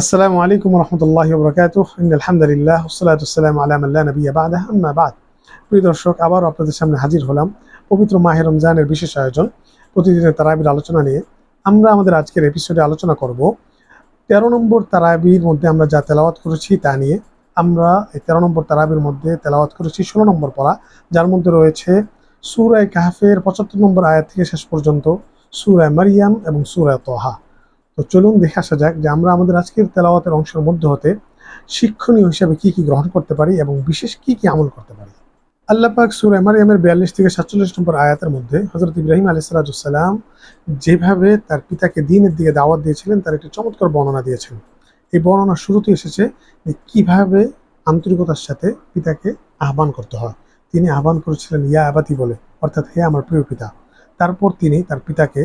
আসসালামু আলাইকুম রহমতুল্লাহ বরকাতুহ আলহামদুলিল্লাহ সালাতাম আলাম আল্লাহ নবী বাদা আম্মা বাদ প্রিয় দর্শক, আবারও আপনাদের সামনে হাজির হলাম পবিত্র মাহে রমজানের বিশেষ আয়োজন। প্রতিদিনের তারাবির আলোচনা নিয়ে আমরা আমাদের আজকের এপিসোডে আলোচনা করব। তেরো নম্বর তারাবির মধ্যে আমরা যা তেলাওয়াত করেছি তা নিয়ে আমরা এই তেরো নম্বর তারাবির মধ্যে তেলাওয়াত করেছি ষোলো নম্বর পড়া। যার মধ্যে রয়েছে সুরায় কাহাফের পঁচাত্তর নম্বর আয়াত থেকে শেষ পর্যন্ত সুরায় মারিয়াম এবং সুরায় তোহা। তো চলুন দেখে আসা যাক যে আমরা আমাদের আজকের তেলাওয়াতের অংশের মধ্যে হতে শিক্ষণীয় হিসাবে কি কি গ্রহণ করতে পারি এবং বিশেষ কি কি আমল করতে পারি। আল্লাহ পাক সুরা মারিয়ামের বিয়াল্লিশ থেকে সাতচল্লিশ নম্বর আয়াতের মধ্যে হজরত ইব্রাহিম আলি সাল্লাম যেভাবে তার পিতাকে দিনের দিকে দাওয়াত দিয়েছিলেন, তার একটি চমৎকার বর্ণনা দিয়েছেন। এই বর্ণনা শুরুতে এসেছে যে কীভাবে আন্তরিকতার সাথে পিতাকে আহ্বান করতে হয়। তিনি আহ্বান করেছিলেন, ইয়া আবাতি বলে, অর্থাৎ, হে আমার প্রিয় পিতা। তারপর তিনি তার পিতাকে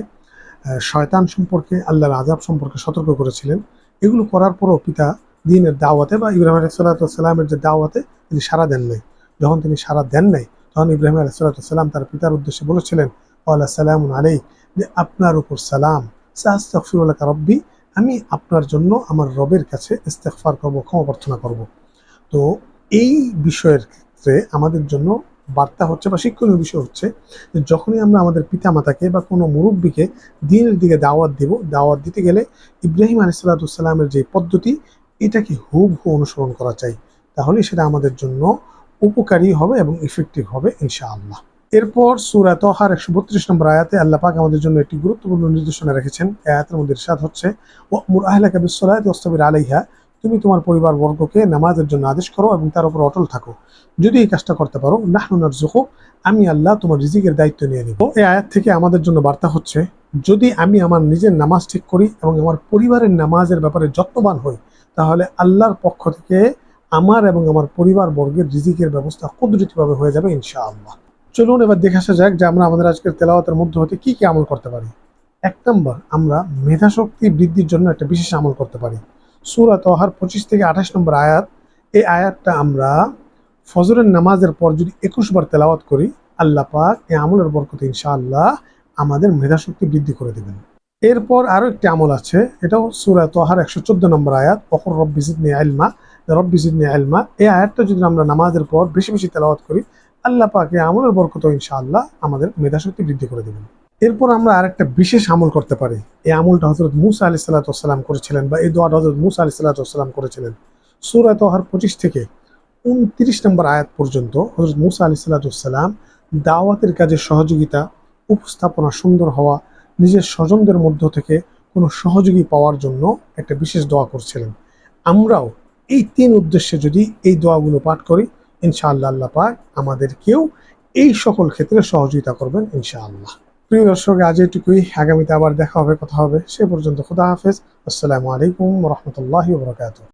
শয়তান সম্পর্কে, আল্লাহর আজাব সম্পর্কে সতর্ক করেছিলেন। এগুলো করার পরও পিতা দিনের দাওয়াতে বা ইব্রাহিম আলাইসাল্লামের যে দাওয়াতে তিনি সাড়া দেন নাই। যখন তিনি সাড়া দেন নাই, তখন ইব্রাহিম আলাইসাল্লাম তার পিতার উদ্দেশ্যে বলেছিলেন আল্লাহ সালাম আলাই যে আপনার উপর সালাম। সাহফিরুল্লাহ রব্বি, আমি আপনার জন্য আমার রবের কাছে ইস্তেকফার করব, ক্ষমা প্রার্থনা করব। তো এই বিষয়ের ক্ষেত্রে আমাদের জন্য বার্তা হচ্ছে বা শিক্ষণীয় বিষয় হচ্ছে যে যখনই আমরা আমাদের পিতামাতাকে বা কোনো মুরব্বীকে দিনের দিকে দাওয়াত দেব, দাওয়াত দিতে গেলে ইব্রাহিম আলিসাল্লাতুসাল্লামের যে পদ্ধতি, এটাকে হুবহু অনুসরণ করা চাই। তাহলে সেটা আমাদের জন্য উপকারী হবে এবং ইফেক্টিভ হবে ইনশাআল্লাহ। এরপর সুরা তহার একশো বত্রিশ নম্বর আয়াতে আল্লাহ পাক আমাদের জন্য একটি গুরুত্বপূর্ণ নির্দেশনা রেখেছেন। আয়াতের মধ্যে ইরশাদ হচ্ছে ওস্তবির আলাইহা। তুমি তোমার পরিবার বর্গকে নামাজের জন্য আদেশ করো এবং তার উপর অটল থাকো। যদি এই কাজটা করতে পারো নাহনুনার জুহু আমি আল্লাহ তোমার রিজিকের দায়িত্ব নিয়ে নিব। এই আয়াত থেকে আমাদের জন্য বার্তা হচ্ছে, যদি আমি আমার নিজের নামাজ ঠিক করি এবং আমার পরিবারের নামাজের ব্যাপারে যত্নবান হই, তাহলে আল্লাহর পক্ষ থেকে আমার এবং আমার পরিবার বর্গের রিজিকের ব্যবস্থা কুদরতিভাবে হয়ে যাবে ইনশাআল্লাহ। চলুন এবার দেখে আসা যাক যে আমরা আমাদের আজকের তেলাওয়াতের মধ্যে হতে কি কি আমল করতে পারি। এক নম্বর, আমরা মেধাশক্তি বৃদ্ধির জন্য একটা বিশেষ আমল করতে পারি। সুরা তহার পঁচিশ থেকে আঠাশ নম্বর আয়াত। এই আয়াতটা আমরা ফজরের নামাজের পর যদি একুশ বার তেলাওয়াত করি, আল্লাহ পাক এই আমলের বরকতে ইনশাআল্লাহ আমাদের মেধাশক্তি বৃদ্ধি করে দেবেন। এরপর আরও একটি আমল আছে, এটাও সুরা তোহার একশো চোদ্দ নম্বর আয়াত অখর নিয়ে আলমা নিয়ে আলমা এই আয়াতটা যদি আমরা নামাজের পর বেশি বেশি তেলাওয়াত করি, আল্লাহ পাক আমলের বরকত ইনশাআল্লাহ আমাদের মেধাশক্তি বৃদ্ধি করে দেবেন। এরপর আমরা আরেকটা বিশেষ আমল করতে পারি। এই আমলটা হজরত মুসা আলি সাল্লাতাম করেছিলেন বা এই দোয়াটা হজরত মুসা আলি সাল্লাতাম করেছিলেন। সুরা তোহার পঁচিশ থেকে উনত্রিশ নম্বর আয়াত পর্যন্ত হজরত মুসা আলি সাল্লাতাম দাওয়াতের কাজে সহযোগিতা, উপস্থাপনা সুন্দর হওয়া, নিজের স্বজনদের মধ্য থেকে কোনো সহযোগী পাওয়ার জন্য একটা বিশেষ দোয়া করছিলেন। আমরাও এই তিন উদ্দেশ্যে যদি এই দোয়াগুলো পাঠ করি, ইনশাআল্লাহ আল্লাহ পাক আমাদেরকেও এই সকল ক্ষেত্রে সহযোগিতা করবেন, ইনশাআল্লাহ। প্রিয় দর্শক, আজ এটুকুই। আগামীতে আবার দেখা হবে, কথা হবে। সে পর্যন্ত খুদা হাফেজ। আসসালামু আলাইকুম রহমতুল্লাহ বরকাতুহ।